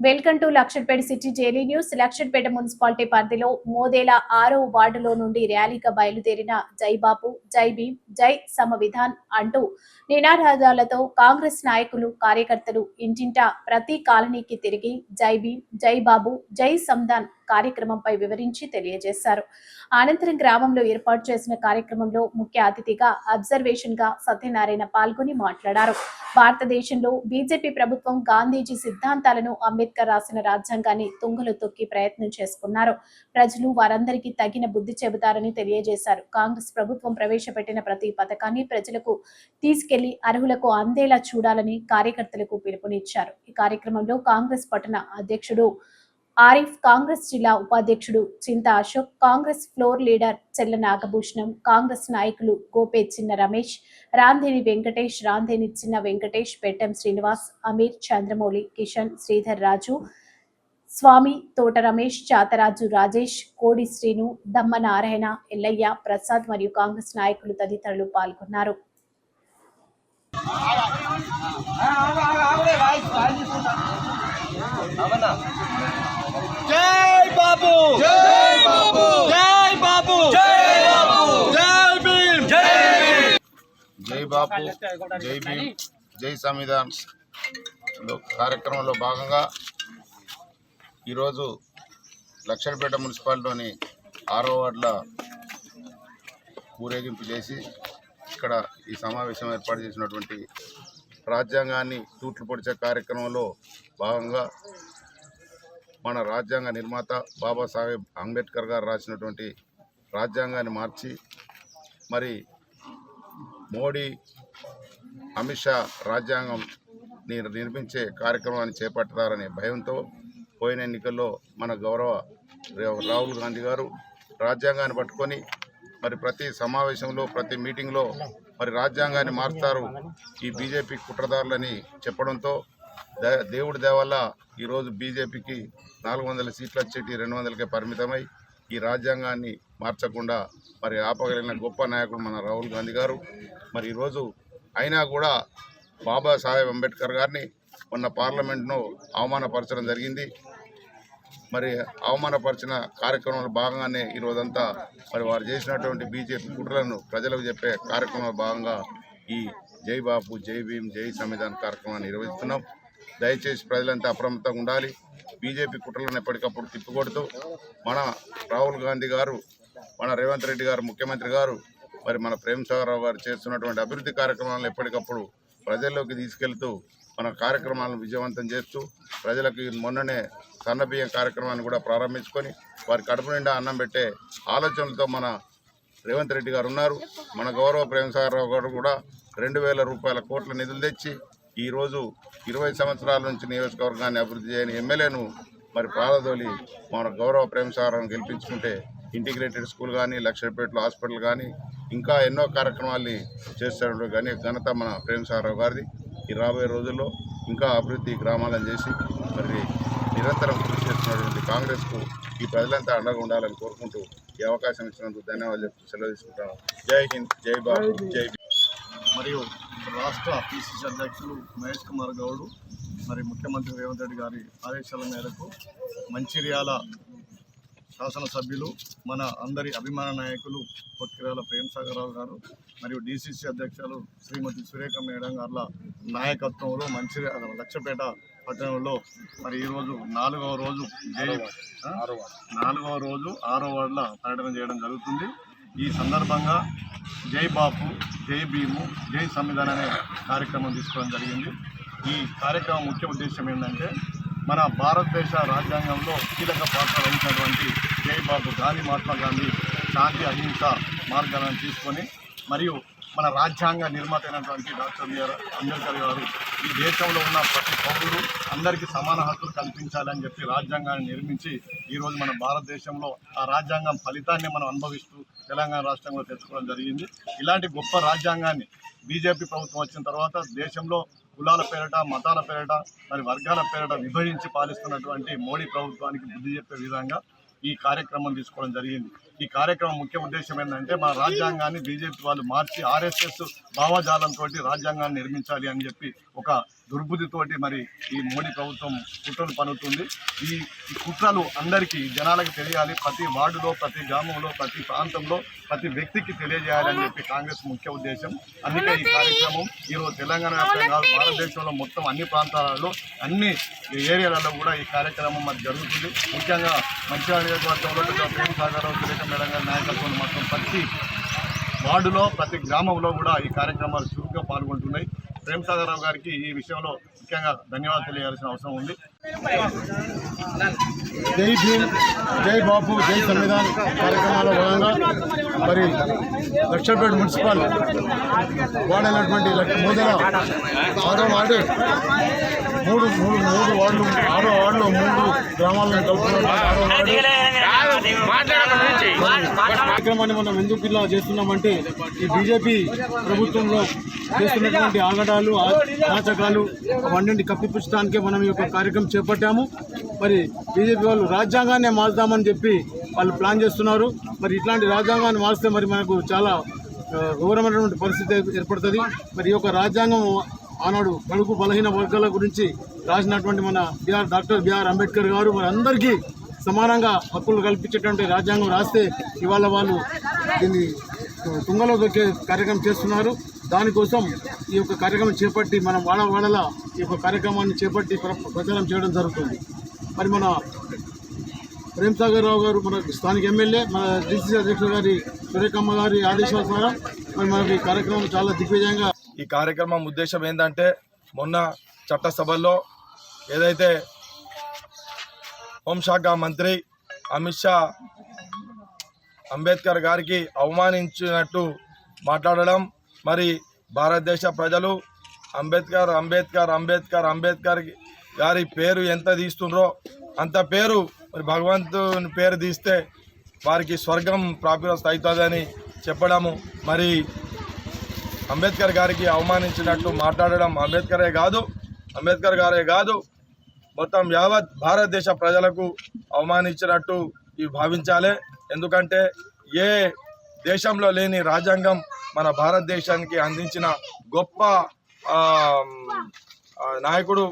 Welcome to Luxettipet city daily news. Luxettipet municipality పరిధిలో మోదేల ఆరో వార్డులో నుండి ర్యాలీగా బయలుదేరిన జై బాపు జై భీమ్ జై సమవిధాన్ అంటూ నినాదాలతో కాంగ్రెస్ నాయకులు కార్యకర్తలు ఇంటింటా ప్రతి కాలనీకి తిరిగి జై భీమ్ జై బాబు జై సంధాన్ కార్యక్రమంపై వివరించి తెలియజేశారు. అనంతరం గ్రామంలో ఏర్పాటు చేసిన కార్యక్రమంలో ముఖ్య అతిథిగా అబ్జర్వేషన్గా సత్యనారాయణ పాల్గొని మాట్లాడారు. భారతదేశంలో బీజేపీ ప్రభుత్వం గాంధీజీ సిద్ధాంతాలను అంబేద్కర్ రాసిన రాజ్యాంగాన్ని తుంగలు తొక్కి ప్రయత్నం చేసుకున్నారు. ప్రజలు వారందరికీ తగిన బుద్ధి చెబుతారని తెలియజేశారు. కాంగ్రెస్ ప్రభుత్వం ప్రవేశపెట్టిన ప్రతి పథకాన్ని ప్రజలకు తీసుకెళ్ళి అర్హులకు అందేలా చూడాలని కార్యకర్తలకు పిలుపునిచ్చారు. ఈ కార్యక్రమంలో కాంగ్రెస్ పట్టణ అధ్యక్షుడు ఆరిఫ్ కాంగ్రెస్ జిల్లా ఉపాధ్యక్షుడు చింత అశోక్ కాంగ్రెస్ ఫ్లోర్ లీడర్ చెల్ల నాగభూషణం కాంగ్రెస్ నాయకులు గోపే చిన్న రమేష్ రాంధేని వెంకటేష్ రాంధేని చిన్న వెంకటేష్ పెట్టెం శ్రీనివాస్ అమీర్ చంద్రమౌళి కిషన్ శ్రీధర్ రాజు స్వామి తోట రమేష్ చాతరాజు రాజేష్ కోడి శ్రీను దమ్మ నారాయణ ఎల్లయ్య ప్రసాద్ మరియు కాంగ్రెస్ నాయకులు తదితరులు పాల్గొన్నారు జై బాబు! జై బాబు! జై బాబు! జై బాబు! జై భీమ్! జై జై బాపు జై భీమ్ జై సంవిధాన్. లో కార్యక్రమంలో భాగంగా ఈరోజు లక్షణపేట మున్సిపాలిటీలోని ఆరో వార్డుల ఊరేగింపు చేసి ఇక్కడ ఈ సమావేశం ఏర్పాటు చేసినటువంటి రాజ్యాంగాన్ని తూట్లు పొడిచే కార్యక్రమంలో భాగంగా మన రాజ్యాంగ నిర్మాత బాబాసాహెబ్ అంబేద్కర్ గారు రాసినటువంటి రాజ్యాంగాన్ని మార్చి మరి మోడీ అమిత్ షా రాజ్యాంగం నిర్మించే కార్యక్రమాన్ని చేపడతారనే భయంతో పోయిన ఎన్నికల్లో మన గౌరవ రాహుల్ గాంధీ గారు రాజ్యాంగాన్ని పట్టుకొని మరి ప్రతి సమావేశంలో ప్రతి మీటింగ్లో మరి రాజ్యాంగాన్ని మారుతారు ఈ బీజేపీ కుట్రదారులని చెప్పడంతో దేవుడి దేవల్ల ఈరోజు బీజేపీకి నాలుగు వందల సీట్లు వచ్చేటి రెండు వందలకే పరిమితమై ఈ రాజ్యాంగాన్ని మార్చకుండా మరి ఆపగలిగిన గొప్ప నాయకుడు మన రాహుల్ గాంధీ గారు. మరి ఈరోజు అయినా కూడా బాబాసాహెబ్ అంబేద్కర్ గారిని మొన్న పార్లమెంట్ను అవమానపరచడం జరిగింది. మరి అవమానపరిచిన కార్యక్రమంలో భాగంగానే ఈరోజంతా మరి వారు చేసినటువంటి బీజేపీ కుట్రలను ప్రజలకు చెప్పే కార్యక్రమంలో భాగంగా ఈ జై బాపు జై భీమ్ జై సంవిధాన్ కార్యక్రమాన్ని నిర్వహిస్తున్నాం. దయచేసి ప్రజలంతా అప్రమత్తంగా ఉండాలి. బీజేపీ కుట్రలను ఎప్పటికప్పుడు తిప్పికొడుతూ మన రాహుల్ గాంధీ గారు మన రేవంత్ రెడ్డి గారు ముఖ్యమంత్రి గారు మరి మన ప్రేమ్ సాగరావు గారు చేస్తున్నటువంటి అభివృద్ధి కార్యక్రమాలను ఎప్పటికప్పుడు ప్రజల్లోకి తీసుకెళ్తూ మన కార్యక్రమాలను విజయవంతం చేస్తూ ప్రజలకు మొన్ననే సన్నబియ్యం కార్యక్రమాన్ని కూడా ప్రారంభించుకొని వారి కడుపు నిండా అన్నం పెట్టే ఆలోచనలతో మన రేవంత్ రెడ్డి గారు ఉన్నారు. మన గౌరవ ప్రేమసాగరరావు గారు కూడా రెండు వేల రూపాయల కోట్ల నిధులు తెచ్చి ఈరోజు ఇరవై సంవత్సరాల నుంచి నియోజకవర్గాన్ని అభివృద్ధి చేయని ఎమ్మెల్యేను మరి ప్రాలదోలి మన గౌరవ ప్రేమసాగరం గెలిపించుకుంటే ఇంటిగ్రేటెడ్ స్కూల్ కానీ లక్షపేటలో హాస్పిటల్ కానీ ఇంకా ఎన్నో కార్యక్రమాలు చేస్తాడు కానీ ఘనత మన ప్రేమసారావు గారిది. ఈ రాబోయే రోజుల్లో ఇంకా అభివృద్ధి గ్రామాలను చేసి మరి నిరంతరం కృషి చేస్తున్నటువంటి కాంగ్రెస్కు ఈ ప్రజలంతా అండగా ఉండాలని కోరుకుంటూ ఈ అవకాశం ఇచ్చినందుకు ధన్యవాదాలు చెప్తూ సెలవు తీసుకుంటాను జై హింద్ జై బాబు జై మరియు రాష్ట్ర పిసిసి అధ్యక్షులు మహేష్ కుమార్ గౌడ్ మరి ముఖ్యమంత్రి రేవంత్ రెడ్డి గారి ఆదేశాల మేరకు మంచిర్యాల శాసనసభ్యులు మన అందరి అభిమాన నాయకులు కొక్కిరాల ప్రేమసాగరరావు గారు మరియు డిసిసి అధ్యక్షులు శ్రీమతి సురేఖ మేడం గారుల నాయకత్వంలో మంచిర్యాల లక్షపేట పట్టణంలో మరి ఈరోజు నాలుగవ రోజు? నాలుగవ రోజు ఆరో వార్డుల పర్యటన చేయడం జరుగుతుంది ఈ సందర్భంగా జై బాపు జై భీము జై సంవిధాన్ అనే కార్యక్రమం తీసుకోవడం జరిగింది. ఈ కార్యక్రమం ముఖ్య ఉద్దేశం ఏంటంటే మన భారతదేశ రాజ్యాంగంలో కీలక పాత్ర వహించినటువంటి జై బాబు గాంధీ మహాత్మా గాంధీ శాంతి అహింస మార్గాలను తీసుకొని మరియు మన రాజ్యాంగ నిర్మాత అయినటువంటి డాక్టర్ బిఆర్ అంబేద్కర్ గారు ఈ దేశంలో ఉన్న ప్రతి పౌరుడు అందరికీ సమాన హక్కులు కల్పించాలని చెప్పి రాజ్యాంగాన్ని నిర్మించి ఈరోజు మన భారతదేశంలో ఆ రాజ్యాంగం ఫలితాన్ని మనం అనుభవిస్తూ తెలంగాణ రాష్ట్రంలో తెచ్చుకోవడం జరిగింది. ఇలాంటి గొప్ప రాజ్యాంగాన్ని బీజేపీ ప్రభుత్వం వచ్చిన తర్వాత దేశంలో కులాల పేరట మతాల పేరట మరి వర్గాల పేరట విభజించి పాలిస్తున్నటువంటి మోడీ ప్రభుత్వానికి బుద్ధి చెప్పే విధంగా ఈ కార్యక్రమం తీసుకోవడం జరిగింది. ఈ కార్యక్రమం ముఖ్య ఉద్దేశం ఏంటంటే మన రాజ్యాంగాన్ని బీజేపీ వాళ్ళు మార్చి ఆర్ఎస్ఎస్ భావజాలంతో రాజ్యాంగాన్ని నిర్మించాలి అని చెప్పి ఒక దుర్బుద్ధితోటి మరి ఈ మోడీ ప్రభుత్వం కుట్రలు పనుతుంది ఈ కుట్రలు అందరికీ జనాలకు తెలియాలి. ప్రతి వార్డులో ప్రతి గ్రామంలో ప్రతి ప్రాంతంలో ప్రతి వ్యక్తికి తెలియజేయాలని చెప్పి కాంగ్రెస్ ముఖ్య ఉద్దేశం. అందుకే ఈ కార్యక్రమం ఈరోజు తెలంగాణ వ్యాప్తంగా భారతదేశంలో మొత్తం అన్ని ప్రాంతాలలో అన్ని ఏరియాలలో కూడా ఈ కార్యక్రమం మరి జరుగుతుంది. ముఖ్యంగా మంచిర్యాల నియోజకవర్గంలో ప్రేమ సాగర్ మేడం గారి నాయకత్వంలో మొత్తం ప్రతి వార్డులో ప్రతి గ్రామంలో కూడా ఈ కార్యక్రమాలు చురుగ్గా పాల్గొంటున్నాయి. ప్రేమ్ సాగరరావు గారికి ఈ విషయంలో ముఖ్యంగా ధన్యవాదాలు తెలియాల్సిన అవసరం ఉంది. జై భీమ్ జై బాపు జై సంవిధాన్ కార్యక్రమాల్లో భాగంగా మరి లక్షపేట మున్సిపల్ వాడైనటువంటి మోదల ఆరో వార్డు. మూడు మూడు మూడు వార్డులు ఆరో వార్డులో మూడు గ్రామాలను కలుపుతున్న ఆరో వార్డు. కార్యక్రమాన్ని మనం ఎందుకు ఇలా చేస్తున్నామంటే ఈ బీజేపీ ప్రభుత్వంలో చేస్తున్నటువంటి ఆగడాలు ఆ- నాచకాలు అవన్నీ కప్పిపుచ్చడానికే మనం ఈ యొక్క కార్యక్రమం చేపట్టాము. మరి బీజేపీ వాళ్ళు రాజ్యాంగాన్ని మార్చుదామని చెప్పి వాళ్ళు ప్లాన్ చేస్తున్నారు. మరి ఇట్లాంటి రాజ్యాంగాన్ని మార్చితే మరి మనకు చాలా ఘోరమైనటువంటి పరిస్థితి ఏర్పడుతుంది. మరి ఈ యొక్క రాజ్యాంగం ఆనాడు బడుగు బలహీన వర్గాల గురించి రాసినటువంటి మన బిఆర్ డాక్టర్ బిఆర్ అంబేద్కర్ గారు మరి అందరికీ సమానంగా హక్కులు కల్పించేటువంటి రాజ్యాంగం రాస్తే ఇవాళ వాళ్ళు దీన్ని తుంగలో దొరికే కార్యక్రమం చేస్తున్నారు. దానికోసం ఈ యొక్క కార్యక్రమం చేపట్టి మనం వాడ వాడల ఈ యొక్క కార్యక్రమాన్ని చేపట్టి ప్రచారం చేయడం జరుగుతుంది. మరి మన ప్రేమ్ సాగర్ రావు గారు మన స్థానిక ఎమ్మెల్యే మన డిసిసి అధ్యక్షుడు గారి సురేఖమ్మ గారి ఆదేశాల ద్వారా మరి మనకి ఈ కార్యక్రమం చాలా దిగ్విజయంగా ఈ కార్యక్రమం ఉద్దేశం ఏంటంటే మొన్న చట్టసభల్లో ఏదైతే హోంశాఖ మంత్రి అమిత్ షా అంబేద్కర్ గారికి అవమానించినట్టు మాట్లాడడం. మరి భారతదేశ ప్రజలు అంబేద్కర్ అంబేద్కర్ అంబేద్కర్ అంబేద్కర్ గారి పేరు ఎంత తీస్తుండ్రో అంత పేరు మరి భగవంతుని పేరు తీస్తే వారికి స్వర్గం ప్రాప్యత అవుతుందని చెప్పడము. మరి అంబేద్కర్ గారికి అవమానించినట్టు మాట్లాడడం అంబేద్కరే కాదు అంబేద్కర్ గారే కాదు మొత్తం యావత్ భారతదేశ ప్రజలకు అవమానించినట్టు ఇవి భావించాలి. ఎందుకంటే ఏ దేశంలో లేని రాజ్యాంగం మన భారతదేశానికి అందించిన గొప్ప నాయకుడు